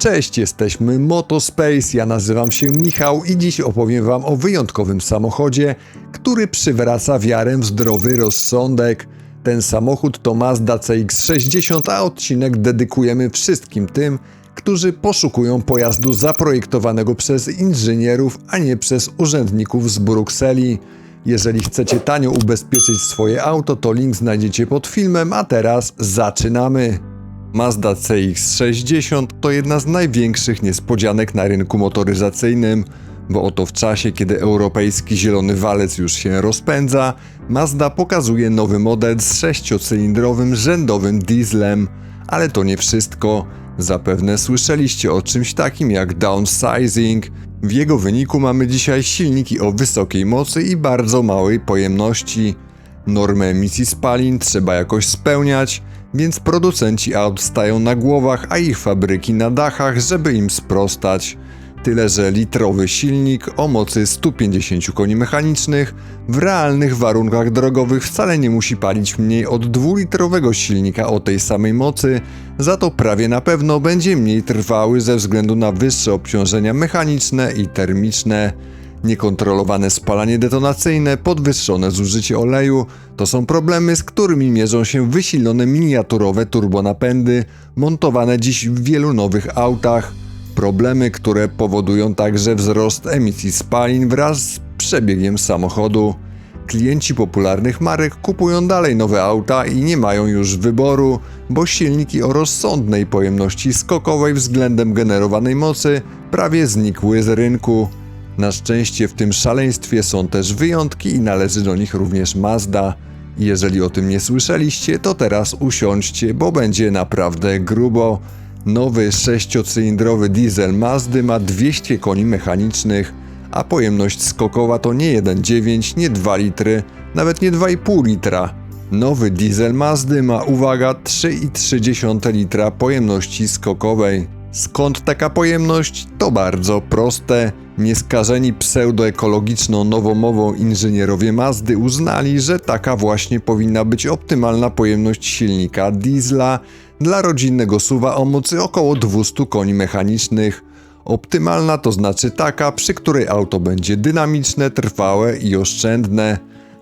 Cześć, jesteśmy Motospace, ja nazywam się Michał i dziś opowiem wam o wyjątkowym samochodzie, który przywraca wiarę w zdrowy rozsądek. Ten samochód to Mazda CX-60, a odcinek dedykujemy wszystkim tym, którzy poszukują pojazdu zaprojektowanego przez inżynierów, a nie przez urzędników z Brukseli. Jeżeli chcecie tanio ubezpieczyć swoje auto, to link znajdziecie pod filmem, a teraz zaczynamy. Mazda CX-60 to jedna z największych niespodzianek na rynku motoryzacyjnym, bo oto w czasie, kiedy europejski zielony walec już się rozpędza, Mazda pokazuje nowy model z sześciocylindrowym rzędowym dieslem. Ale to nie wszystko. Zapewne słyszeliście o czymś takim jak downsizing. W jego wyniku mamy dzisiaj silniki o wysokiej mocy i bardzo małej pojemności. Normy emisji spalin trzeba jakoś spełniać, więc producenci aut stają na głowach, a ich fabryki na dachach, żeby im sprostać. Tyle, że litrowy silnik o mocy 150 koni mechanicznych w realnych warunkach drogowych wcale nie musi palić mniej od dwulitrowego silnika o tej samej mocy, za to prawie na pewno będzie mniej trwały ze względu na wyższe obciążenia mechaniczne i termiczne. Niekontrolowane spalanie detonacyjne, podwyższone zużycie oleju to są problemy, z którymi mierzą się wysilone miniaturowe turbonapędy montowane dziś w wielu nowych autach. Problemy, które powodują także wzrost emisji spalin wraz z przebiegiem samochodu. Klienci popularnych marek kupują dalej nowe auta i nie mają już wyboru, bo silniki o rozsądnej pojemności skokowej względem generowanej mocy prawie znikły z rynku. Na szczęście w tym szaleństwie są też wyjątki i należy do nich również Mazda. Jeżeli o tym nie słyszeliście, to teraz usiądźcie, bo będzie naprawdę grubo. Nowy sześciocylindrowy diesel Mazdy ma 200 koni mechanicznych, a pojemność skokowa to nie 1,9, nie 2 litry, nawet nie 2,5 litra. Nowy diesel Mazdy ma, uwaga, 3,3 litra pojemności skokowej. Skąd taka pojemność? To bardzo proste. Nieskażeni pseudoekologiczną nowomową inżynierowie Mazdy uznali, że taka właśnie powinna być optymalna pojemność silnika diesla dla rodzinnego suwa o mocy około 200 koni mechanicznych. Optymalna to znaczy taka, przy której auto będzie dynamiczne, trwałe i oszczędne.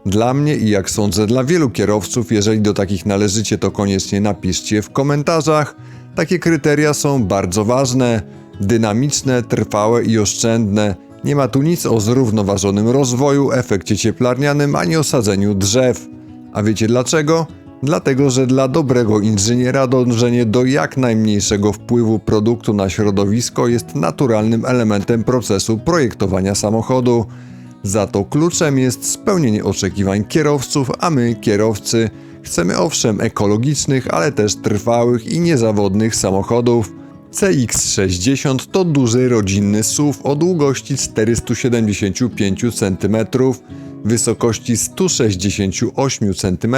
Dla mnie i jak sądzę dla wielu kierowców, jeżeli do takich należycie, to koniecznie napiszcie w komentarzach. Takie kryteria są bardzo ważne. Dynamiczne, trwałe i oszczędne. Nie ma tu nic o zrównoważonym rozwoju, efekcie cieplarnianym ani osadzeniu drzew. A wiecie dlaczego? Dlatego, że dla dobrego inżyniera dążenie do jak najmniejszego wpływu produktu na środowisko jest naturalnym elementem procesu projektowania samochodu. Za to kluczem jest spełnienie oczekiwań kierowców, a my, kierowcy, chcemy owszem ekologicznych, ale też trwałych i niezawodnych samochodów. CX-60 to duży rodzinny SUV o długości 475 cm, wysokości 168 cm,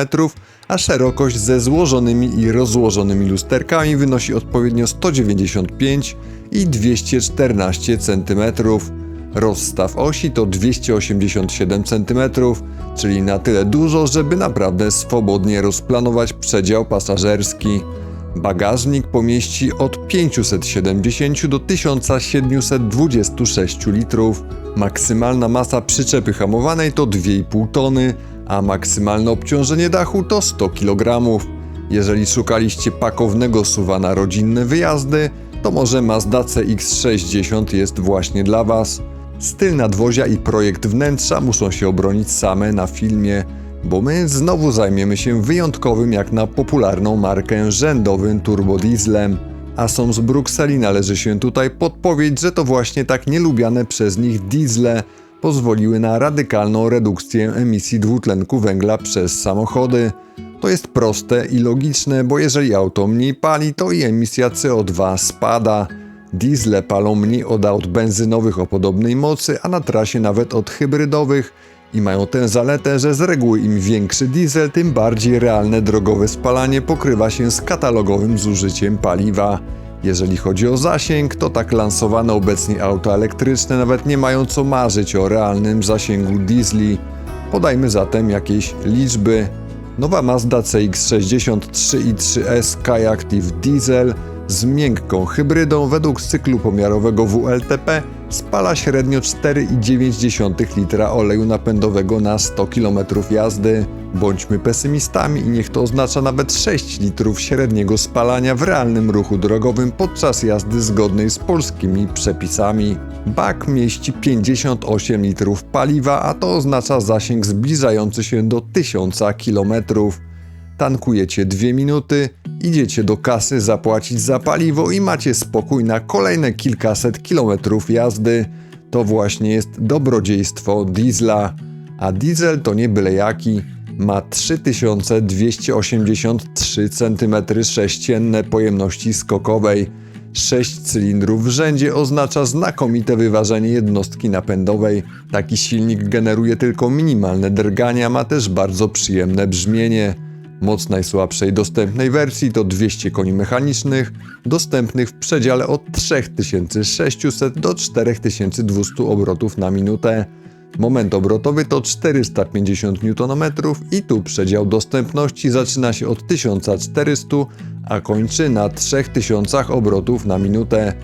a szerokość ze złożonymi i rozłożonymi lusterkami wynosi odpowiednio 195 i 214 cm. Rozstaw osi to 287 cm, czyli na tyle dużo, żeby naprawdę swobodnie rozplanować przedział pasażerski. Bagażnik pomieści od 570 do 1726 litrów. Maksymalna masa przyczepy hamowanej to 2,5 tony, a maksymalne obciążenie dachu to 100 kg. Jeżeli szukaliście pakownego suwa na rodzinne wyjazdy, to może Mazda CX-60 jest właśnie dla Was. Styl nadwozia i projekt wnętrza muszą się obronić same na filmie, bo my znowu zajmiemy się wyjątkowym jak na popularną markę rzędowym turbodieslem. A są z Brukseli należy się tutaj podpowiedź, że to właśnie tak nielubiane przez nich diesle pozwoliły na radykalną redukcję emisji dwutlenku węgla przez samochody. To jest proste i logiczne, bo jeżeli auto mniej pali, to i emisja CO2 spada. Diesle palą mniej od aut benzynowych o podobnej mocy, a na trasie nawet od hybrydowych i mają tę zaletę, że z reguły im większy diesel, tym bardziej realne drogowe spalanie pokrywa się z katalogowym zużyciem paliwa. Jeżeli chodzi o zasięg, to tak lansowane obecnie auta elektryczne nawet nie mają co marzyć o realnym zasięgu diesli. Podajmy zatem jakieś liczby. Nowa Mazda CX-60 3.3S Skyactiv Diesel Z miękką hybrydą według cyklu pomiarowego WLTP spala średnio 4,9 litra oleju napędowego na 100 km jazdy. Bądźmy pesymistami i niech to oznacza nawet 6 litrów średniego spalania w realnym ruchu drogowym podczas jazdy zgodnej z polskimi przepisami. Bak mieści 58 litrów paliwa, a to oznacza zasięg zbliżający się do 1000 km. Tankujecie 2 minuty, idziecie do kasy zapłacić za paliwo i macie spokój na kolejne kilkaset kilometrów jazdy. To właśnie jest dobrodziejstwo diesla. A diesel to nie byle jaki. Ma 3283 cm3 pojemności skokowej. 6 cylindrów w rzędzie oznacza znakomite wyważenie jednostki napędowej. Taki silnik generuje tylko minimalne drgania, ma też bardzo przyjemne brzmienie. Moc najsłabszej dostępnej wersji to 200 koni mechanicznych, dostępnych w przedziale od 3600 do 4200 obrotów na minutę. Moment obrotowy to 450 Nm i tu przedział dostępności zaczyna się od 1400, a kończy na 3000 obrotów na minutę.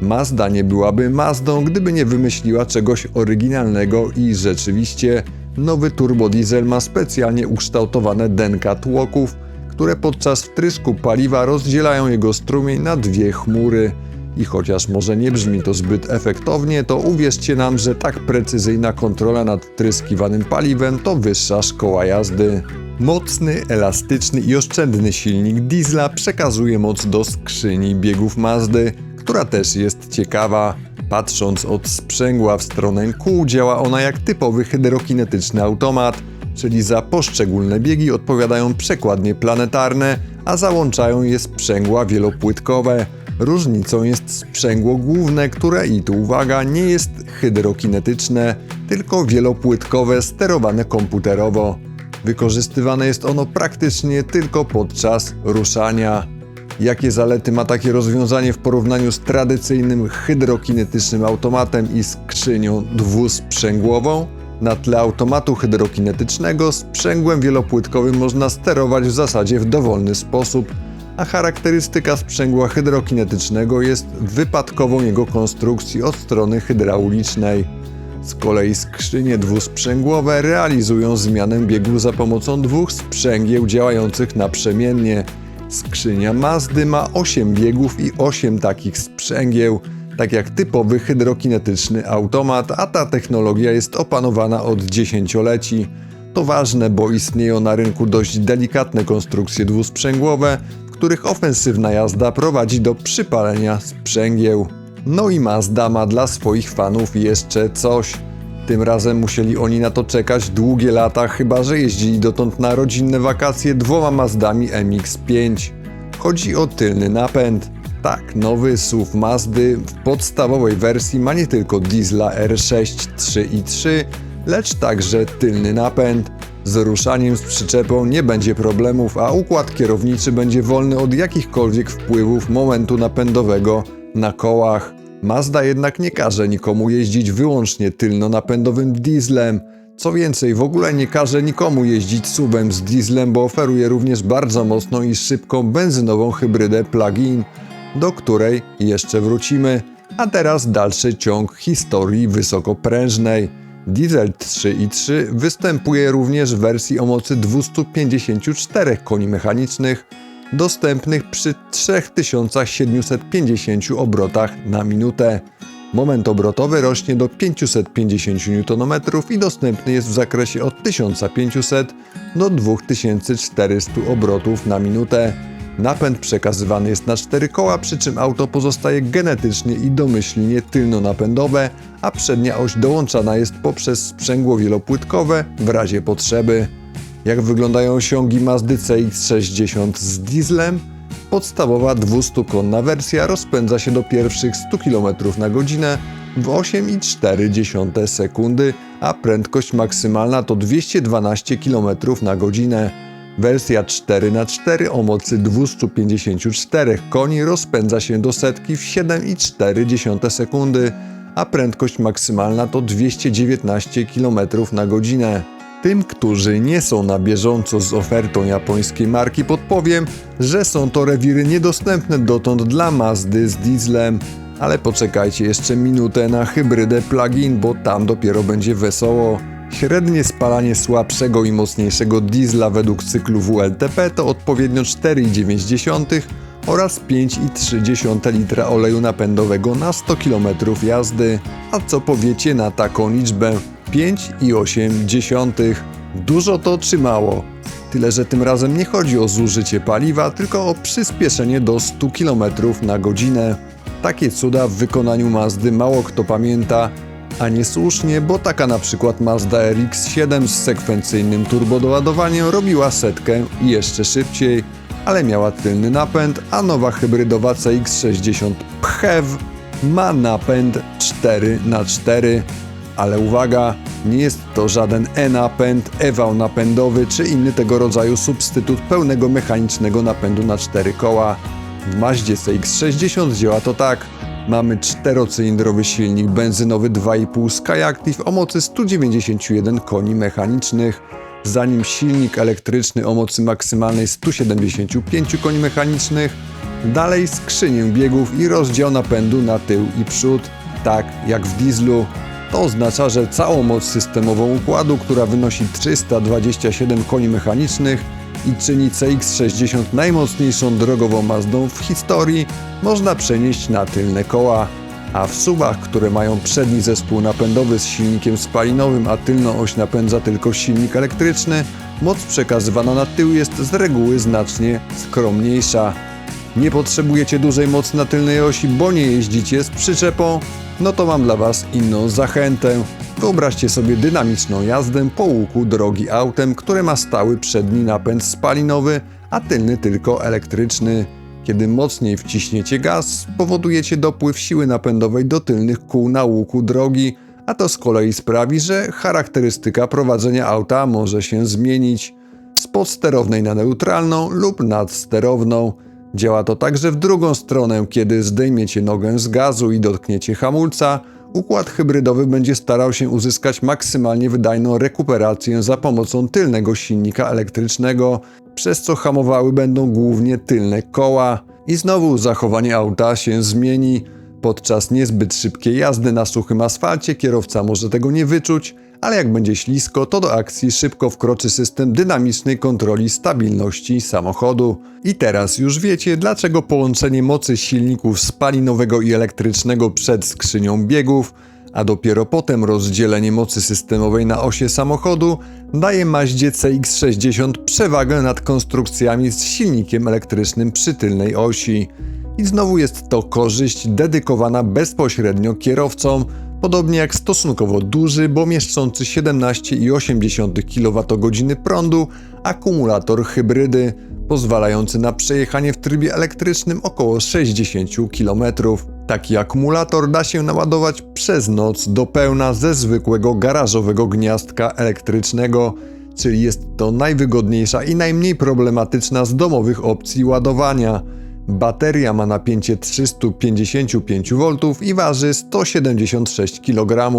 Mazda nie byłaby Mazdą, gdyby nie wymyśliła czegoś oryginalnego i rzeczywiście nowy turbodiesel ma specjalnie ukształtowane denka tłoków, które podczas wtrysku paliwa rozdzielają jego strumień na dwie chmury. I chociaż może nie brzmi to zbyt efektownie, to uwierzcie nam, że tak precyzyjna kontrola nad wtryskiwanym paliwem to wyższa szkoła jazdy. Mocny, elastyczny i oszczędny silnik diesla przekazuje moc do skrzyni biegów Mazdy, która też jest ciekawa. Patrząc od sprzęgła w stronę kół, działa ona jak typowy hydrokinetyczny automat, czyli za poszczególne biegi odpowiadają przekładnie planetarne, a załączają je sprzęgła wielopłytkowe. Różnicą jest sprzęgło główne, które i tu uwaga, nie jest hydrokinetyczne, tylko wielopłytkowe sterowane komputerowo. Wykorzystywane jest ono praktycznie tylko podczas ruszania. Jakie zalety ma takie rozwiązanie w porównaniu z tradycyjnym hydrokinetycznym automatem i skrzynią dwusprzęgłową? Na tle automatu hydrokinetycznego sprzęgłem wielopłytkowym można sterować w zasadzie w dowolny sposób, a charakterystyka sprzęgła hydrokinetycznego jest wypadkową jego konstrukcji od strony hydraulicznej. Z kolei skrzynie dwusprzęgłowe realizują zmianę biegu za pomocą dwóch sprzęgieł działających naprzemiennie. Skrzynia Mazdy ma 8 biegów i 8 takich sprzęgieł, tak jak typowy hydrokinetyczny automat, a ta technologia jest opanowana od dziesięcioleci. To ważne, bo istnieją na rynku dość delikatne konstrukcje dwusprzęgłowe, w których ofensywna jazda prowadzi do przypalenia sprzęgieł. No i Mazda ma dla swoich fanów jeszcze coś. Tym razem musieli oni na to czekać długie lata, chyba że jeździli dotąd na rodzinne wakacje dwoma Mazdami MX-5. Chodzi o tylny napęd. Tak, nowy SUV Mazdy w podstawowej wersji ma nie tylko diesla R6 3 i 3, lecz także tylny napęd. Z ruszaniem z przyczepą nie będzie problemów, a układ kierowniczy będzie wolny od jakichkolwiek wpływów momentu napędowego na kołach. Mazda jednak nie każe nikomu jeździć wyłącznie tylnonapędowym dieslem. Co więcej, w ogóle nie każe nikomu jeździć SUVem z dieslem, bo oferuje również bardzo mocną i szybką benzynową hybrydę plug-in, do której jeszcze wrócimy. A teraz dalszy ciąg historii wysokoprężnej. Diesel 3.3 występuje również w wersji o mocy 254 koni mechanicznych, dostępnych przy 3750 obrotach na minutę. Moment obrotowy rośnie do 550 Nm i dostępny jest w zakresie od 1500 do 2400 obrotów na minutę. Napęd przekazywany jest na cztery koła, przy czym auto pozostaje genetycznie i domyślnie tylnonapędowe, a przednia oś dołączana jest poprzez sprzęgło wielopłytkowe w razie potrzeby. Jak wyglądają osiągi Mazdy CX-60 z dieslem? Podstawowa 200-konna wersja rozpędza się do pierwszych 100 km na godzinę w 8,4 sekundy, a prędkość maksymalna to 212 km na godzinę. Wersja 4x4 o mocy 254 koni rozpędza się do setki w 7,4 sekundy, a prędkość maksymalna to 219 km na godzinę. Tym, którzy nie są na bieżąco z ofertą japońskiej marki, podpowiem, że są to rewiry niedostępne dotąd dla Mazdy z dieslem. Ale poczekajcie jeszcze minutę na hybrydę plug-in, bo tam dopiero będzie wesoło. Średnie spalanie słabszego i mocniejszego diesla według cyklu WLTP to odpowiednio 4,9 oraz 5,3 litra oleju napędowego na 100 km jazdy. A co powiecie na taką liczbę? 5,8. Dużo to czy mało? Tyle, że tym razem nie chodzi o zużycie paliwa, tylko o przyspieszenie do 100 km na godzinę. Takie cuda w wykonaniu Mazdy mało kto pamięta, a niesłusznie, bo taka na przykład Mazda RX-7 z sekwencyjnym turbodoładowaniem robiła setkę i jeszcze szybciej, ale miała tylny napęd, a nowa hybrydowa CX-60 PHEV ma napęd 4x4. Ale uwaga, nie jest to żaden e-napęd, e-wał napędowy czy inny tego rodzaju substytut pełnego mechanicznego napędu na cztery koła. W Maździe CX-60 działa to tak. Mamy czterocylindrowy silnik benzynowy 2,5 Skyactiv o mocy 191 koni mechanicznych, zanim silnik elektryczny o mocy maksymalnej 175 koni mechanicznych, dalej skrzynię biegów i rozdział napędu na tył i przód, tak jak w dieslu. To oznacza, że całą moc systemową układu, która wynosi 327 koni mechanicznych i czyni CX-60 najmocniejszą drogową Mazdą w historii, można przenieść na tylne koła. A w suwach, które mają przedni zespół napędowy z silnikiem spalinowym, a tylną oś napędza tylko silnik elektryczny, moc przekazywana na tył jest z reguły znacznie skromniejsza. Nie potrzebujecie dużej mocy na tylnej osi, bo nie jeździcie z przyczepą? No to mam dla Was inną zachętę. Wyobraźcie sobie dynamiczną jazdę po łuku drogi autem, które ma stały przedni napęd spalinowy, a tylny tylko elektryczny. Kiedy mocniej wciśniecie gaz, spowodujecie dopływ siły napędowej do tylnych kół na łuku drogi, a to z kolei sprawi, że charakterystyka prowadzenia auta może się zmienić z podsterownej na neutralną lub nadsterowną. Działa to także w drugą stronę, kiedy zdejmiecie nogę z gazu i dotkniecie hamulca, układ hybrydowy będzie starał się uzyskać maksymalnie wydajną rekuperację za pomocą tylnego silnika elektrycznego, przez co hamowały będą głównie tylne koła. I znowu zachowanie auta się zmieni. Podczas niezbyt szybkiej jazdy na suchym asfalcie kierowca może tego nie wyczuć, ale jak będzie ślisko, to do akcji szybko wkroczy system dynamicznej kontroli stabilności samochodu. I teraz już wiecie, dlaczego połączenie mocy silników spalinowego i elektrycznego przed skrzynią biegów, a dopiero potem rozdzielenie mocy systemowej na osie samochodu daje Maździe CX-60 przewagę nad konstrukcjami z silnikiem elektrycznym przy tylnej osi. I znowu jest to korzyść dedykowana bezpośrednio kierowcom, podobnie jak stosunkowo duży, bo mieszczący 17,8 kWh prądu akumulator hybrydy, pozwalający na przejechanie w trybie elektrycznym około 60 km. Taki akumulator da się naładować przez noc do pełna ze zwykłego garażowego gniazdka elektrycznego, czyli jest to najwygodniejsza i najmniej problematyczna z domowych opcji ładowania. Bateria ma napięcie 355 V i waży 176 kg.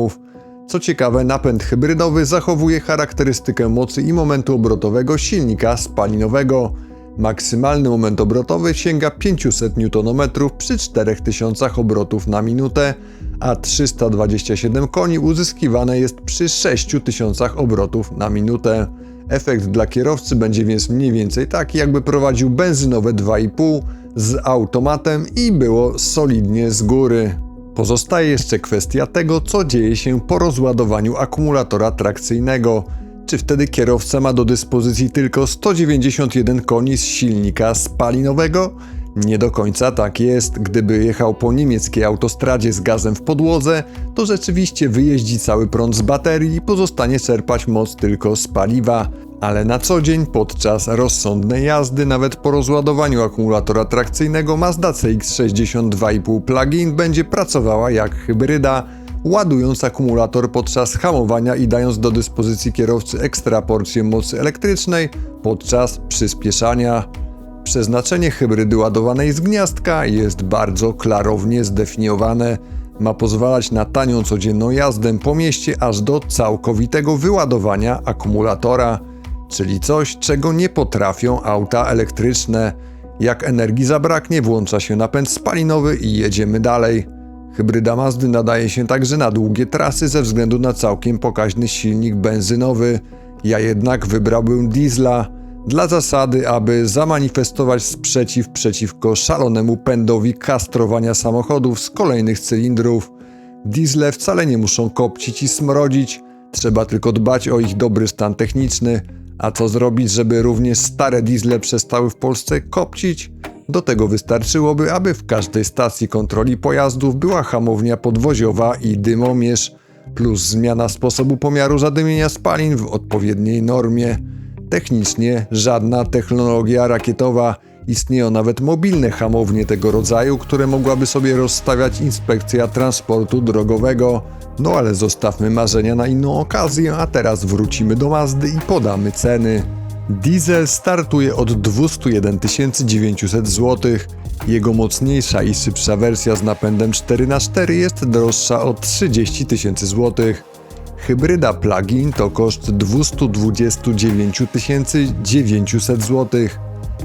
Co ciekawe, napęd hybrydowy zachowuje charakterystykę mocy i momentu obrotowego silnika spalinowego. Maksymalny moment obrotowy sięga 500 Nm przy 4000 obrotów na minutę, a 327 koni uzyskiwane jest przy 6000 obrotów na minutę. Efekt dla kierowcy będzie więc mniej więcej taki, jakby prowadził benzynowe 2,5 z automatem i było solidnie z góry. Pozostaje jeszcze kwestia tego, co dzieje się po rozładowaniu akumulatora trakcyjnego. Czy wtedy kierowca ma do dyspozycji tylko 191 koni z silnika spalinowego? Nie do końca tak jest. Gdyby jechał po niemieckiej autostradzie z gazem w podłodze, to rzeczywiście wyjeździ cały prąd z baterii i pozostanie czerpać moc tylko z paliwa. Ale na co dzień, podczas rozsądnej jazdy, nawet po rozładowaniu akumulatora trakcyjnego, Mazda CX-60 2,5 plug-in będzie pracowała jak hybryda, ładując akumulator podczas hamowania i dając do dyspozycji kierowcy ekstra porcję mocy elektrycznej podczas przyspieszania. Przeznaczenie hybrydy ładowanej z gniazdka jest bardzo klarownie zdefiniowane. Ma pozwalać na tanią codzienną jazdę po mieście aż do całkowitego wyładowania akumulatora, czyli coś, czego nie potrafią auta elektryczne. Jak energii zabraknie, włącza się napęd spalinowy i jedziemy dalej. Hybryda Mazdy nadaje się także na długie trasy ze względu na całkiem pokaźny silnik benzynowy. Ja jednak wybrałbym diesla dla zasady, aby zamanifestować sprzeciw przeciwko szalonemu pędowi kastrowania samochodów z kolejnych cylindrów. Diesle wcale nie muszą kopcić i smrodzić, trzeba tylko dbać o ich dobry stan techniczny. A co zrobić, żeby również stare diesle przestały w Polsce kopcić? Do tego wystarczyłoby, aby w każdej stacji kontroli pojazdów była hamownia podwoziowa i dymomierz, plus zmiana sposobu pomiaru zadymienia spalin w odpowiedniej normie. Technicznie żadna technologia rakietowa, istnieją nawet mobilne hamownie tego rodzaju, które mogłaby sobie rozstawiać inspekcja transportu drogowego. No ale zostawmy marzenia na inną okazję, a teraz wrócimy do Mazdy i podamy ceny. Diesel startuje od 201 900 zł. Jego mocniejsza i szybsza wersja z napędem 4x4 jest droższa o 30 tysięcy złotych. Hybryda plug-in to koszt 229 900 zł.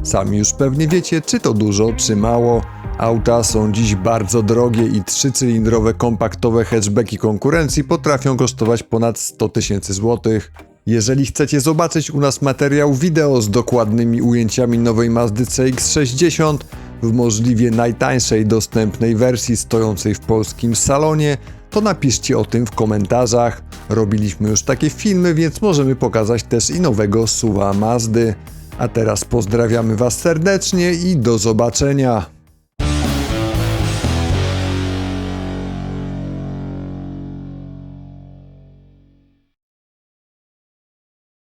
Sami już pewnie wiecie, czy to dużo, czy mało. Auta są dziś bardzo drogie i trzycylindrowe kompaktowe hatchbacki konkurencji potrafią kosztować ponad 100 tysięcy złotych. Jeżeli chcecie zobaczyć u nas materiał wideo z dokładnymi ujęciami nowej Mazdy CX-60 w możliwie najtańszej dostępnej wersji stojącej w polskim salonie, to napiszcie o tym w komentarzach. Robiliśmy już takie filmy, więc możemy pokazać też i nowego suwa Mazdy. A teraz pozdrawiamy Was serdecznie i do zobaczenia.